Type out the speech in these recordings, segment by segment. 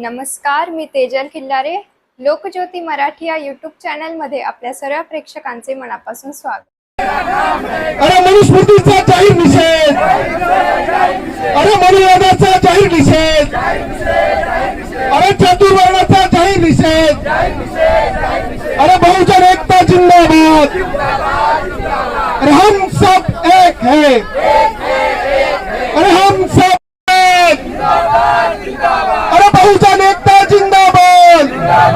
नमस्कार मी तेजल किल्लारे लोकज्योती मराठी या यूट्यूब चॅनलमध्ये आपल्या सर्व प्रेक्षकांचे मनापासून स्वागत. अरे मनुस्मृतीचा जाहीर निषेध. अरे मनुवादाचा जाहीर निषेध. अरे चतुर्वर्णाचा जाहीर निषेध. अरे बहुजन एकता जिंदाबाद अरे हम सब एक है अरे हम सब एक अरे बहुजन एकता जिंदाबाद अरे जय जय जय जय जय भीम अरे जय जय जय जय जय भीम अरे बोलो एक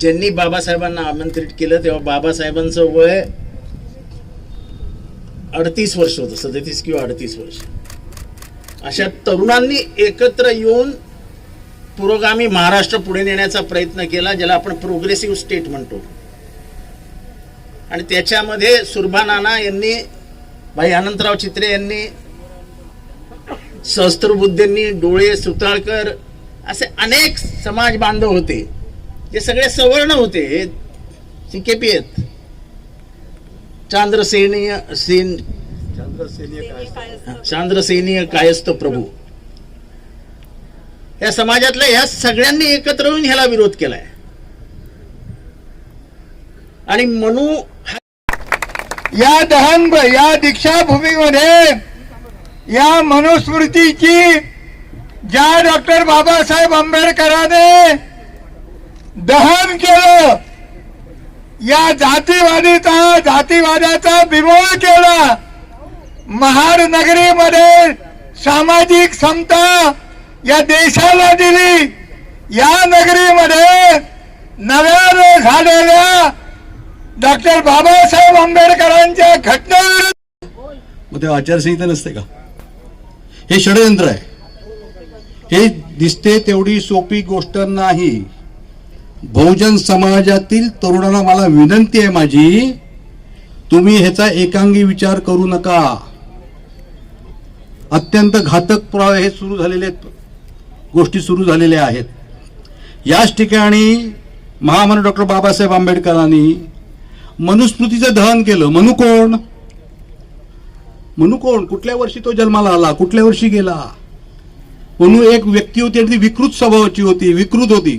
ज्यांनी बाबासाहेबांना आमंत्रित केलं तेव्हा बाबासाहेबांचं वय अडतीस वर्ष होतं सदतीस किंवा अडतीस वर्ष. अशा तरुणांनी एकत्र येऊन पुरोगामी महाराष्ट्र पुढे नेण्याचा प्रयत्न केला ज्याला आपण प्रोग्रेसिव्ह स्टेट म्हणतो. आणि त्याच्यामध्ये सुरभा नाना यांनी भाई अनंतराव चित्रे यांनी सहस्त्रबुद्धेंनी डोळे सुताळकर असे अनेक समाज बांधव होते. जे सगळे सवर्ण होते. सीकेपी आहेत. चांद्रसेनीय सेन चांद्रसेनीय कायस्थ प्रभू. या समाजातल्या ह्या सगळ्यांनी एकत्र येऊन ह्याला विरोध केलाय. आणि मनू हा या दहन या दीक्षाभूमीमध्ये या मनुस्मृतीची ज्या डॉक्टर बाबासाहेब आंबेडकरांनी दहन केलं या जातीवादीचा जातीवादाचा बिमोळ केला महाड नगरीमध्ये सामाजिक समता या देशाला दिली. या नगरीमध्ये नव्याने झालेल्या डॉक्टर बाबासाहेब आंबेडकरांच्या घटनेविरुद्ध मग ते आचारसंहिता नसते का? हे षडयंत्र आहे. हे दिसते तेवढी सोपी गोष्ट नाही. बहुजन समाजातील तरुणांना मला विनंती आहे माझी तुम्ही ह्याचा एकांगी विचार करू नका. अत्यंत घातक पुरावे हे सुरू झालेले आहेत. गोष्टी सुरू झालेल्या आहेत. याच ठिकाणी महामानव डॉक्टर बाबासाहेब आंबेडकरांनी मनुस्मृतीचं दहन केलं. मनु कोण? मनु कोण? कुठल्या वर्षी तो जन्माला आला? कुठल्या वर्षी गेला? मनू एक व्यक्ती होती आणि ती विकृत स्वभावाची होती विकृत होती.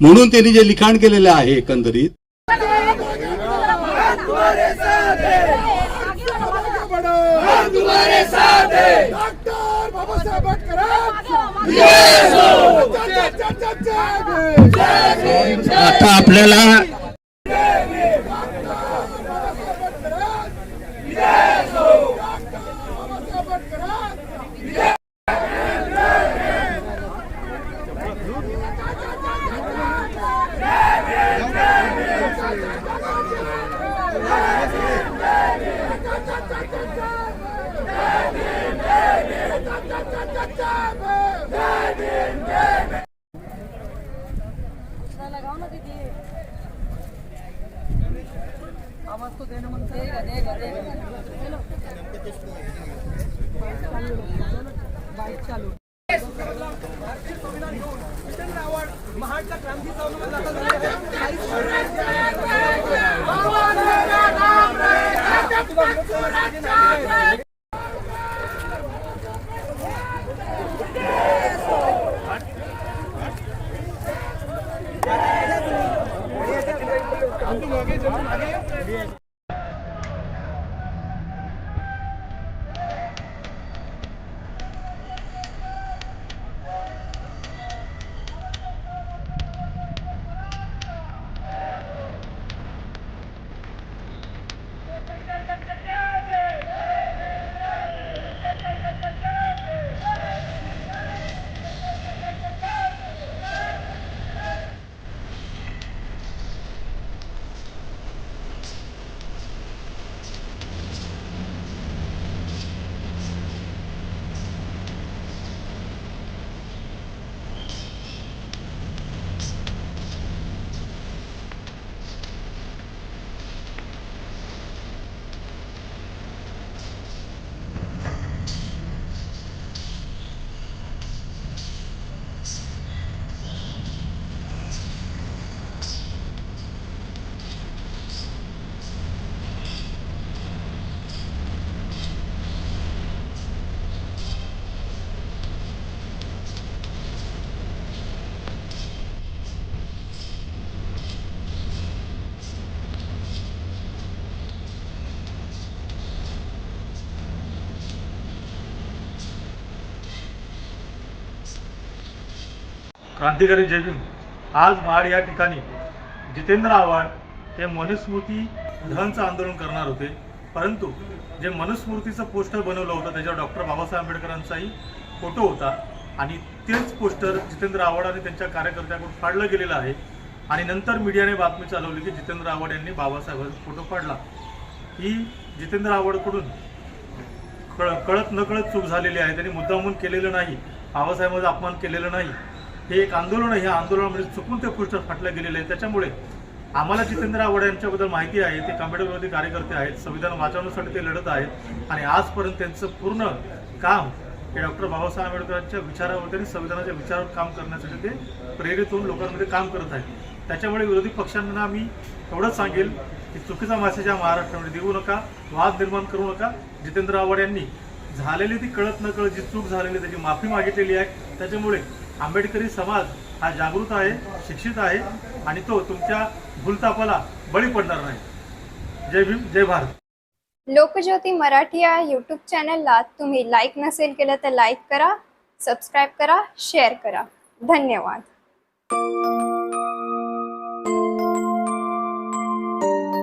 म्हणून त्यांनी जे लिखाण केलेलं आहे एकंदरीत आता आपल्याला आवाज़ तो देना मन देगा देगा देगा चलो बाईक चालू भारतीय संविधान घेऊन जितेंद्र आव्हाड महाडचा क्रांती चौकात दाखल झाले आहे 안동하게 전문하게 क्रांतिकारी जय आज महाड या ठिकाणी जितेंद्र आव्हाड हे मनुस्मृती धनचं आंदोलन करणार होते. परंतु जे मनुस्मृतीचं पोस्टर बनवलं होतं त्याच्यावर डॉक्टर बाबासाहेब आंबेडकरांचाही फोटो होता. आणि तेच पोस्टर जितेंद्र आव्हाड आणि त्यांच्या कार्यकर्त्याकडून फाडलं गेलेलं आहे. आणि नंतर मीडियाने बातमी चालवली की जितेंद्र आव्हाड यांनी बाबासाहेबांचा फोटो फाडला. ही जितेंद्र आव्हाडकडून कळ कळत नकळत चूक झालेली आहे. त्यांनी मुद्दामून केलेलं नाही. बाबासाहेबांचा अपमान केलेला नाही. हे एक आंदोलन आहे. ह्या आंदोलनामध्ये चुकून ते पोस्टर फाटलं गेलेलं आहे त्याच्यामुळे आम्हाला जितेंद्र आव्हाड यांच्याबद्दल माहिती आहे. ते आंबेडकरवादी कार्यकर्ते आहेत. संविधान वाचवण्यासाठी ते लढत आहेत. आणि आजपर्यंत त्यांचं पूर्ण काम हे डॉक्टर बाबासाहेब आंबेडकरांच्या विचारावरती आणि संविधानाच्या विचारावर काम करण्यासाठी ते प्रेरित होऊन लोकांमध्ये काम करत आहेत. त्याच्यामुळे विरोधी पक्षांना मी एवढंच सांगेल की चुकीचा मेसेज हा महाराष्ट्रामध्ये देऊ नका वाद निर्माण करू नका. जितेंद्र आव्हाड यांनी झालेली ती कळत न कळत जी चूक झालेली त्याची माफी मागितलेली आहे. त्याच्यामुळे आंबेडकरी समाज हा जागृत आहे शिक्षित आहे आणि तो तुमच्या भूलतापाला बळी पडणार नाही. जय भीम जय भारत. लोकज्योती मराठी या यूट्यूब चॅनलला तुम्ही लाईक नसेल केलं तर लाईक करा सबस्क्राईब करा शेअर करा. धन्यवाद.